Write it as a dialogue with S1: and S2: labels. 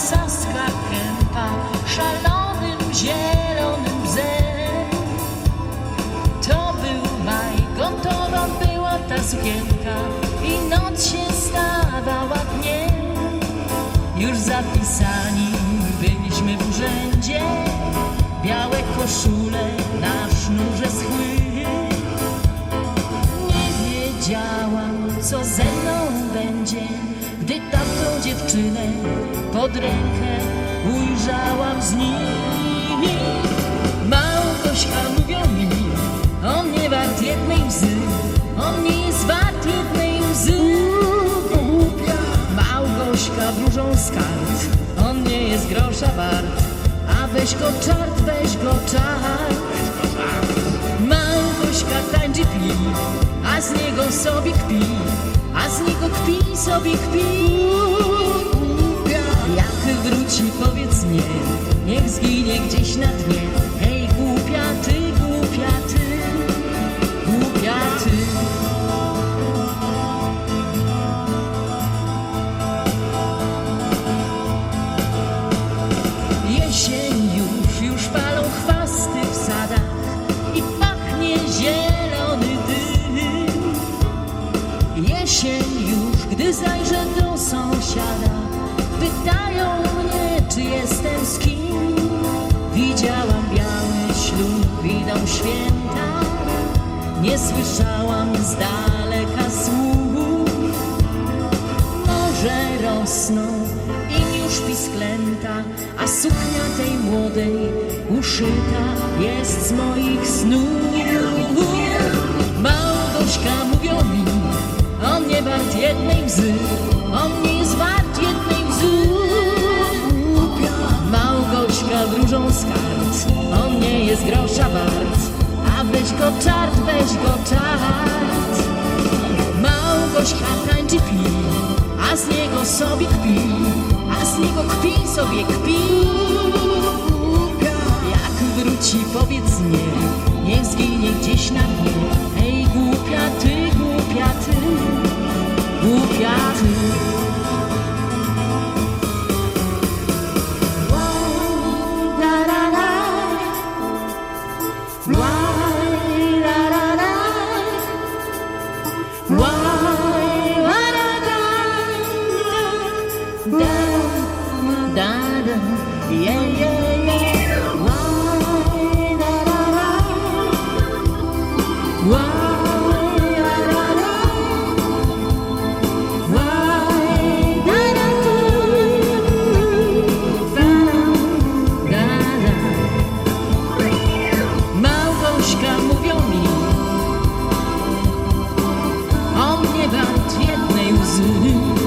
S1: saska kępa szalonym zielonym bzem. To był maj, gotowa była ta sukienka i noc się stawała dniem. Już zapisani byliśmy w urzędzie, białe koszule na sznurze schły. Pod rękę ujrzałam z nimi. Małgośka mówią mi, on nie wart jednej łzy, on nie jest wart jednej łzy. Małgośka wróżą z kart, on nie jest grosza wart, a weź go czart, weź go czart. Małgośka tańczy pi, a z niego sobie kpi, a z niego kpi sobie kpi. Niech zginie gdzieś na dnie. Hej, głupia ty, głupia ty, głupia ty. Jesień już, już palą chwasty w sadach i pachnie zielony dym. Jesień już, gdy zajrzę do sąsiada, pytają mnie, czy jestem z kim. Widziałam biały ślub, idą święta, nie słyszałam z daleka słów. Morze rosną i już pisklęta, a suknia tej młodej uszyta jest z moich snów. Małgośka mówią mi, on nie wart jednej łzy, weź go czart, weź go czart. Małgośka tańczy pi, a z niego sobie kpi, a z niego kpi sobie kpi. Jak wróci, powiedz nie, niech zginie gdzieś na dnie. living. Yeah, yeah, yeah. Why, da, Jednej łzy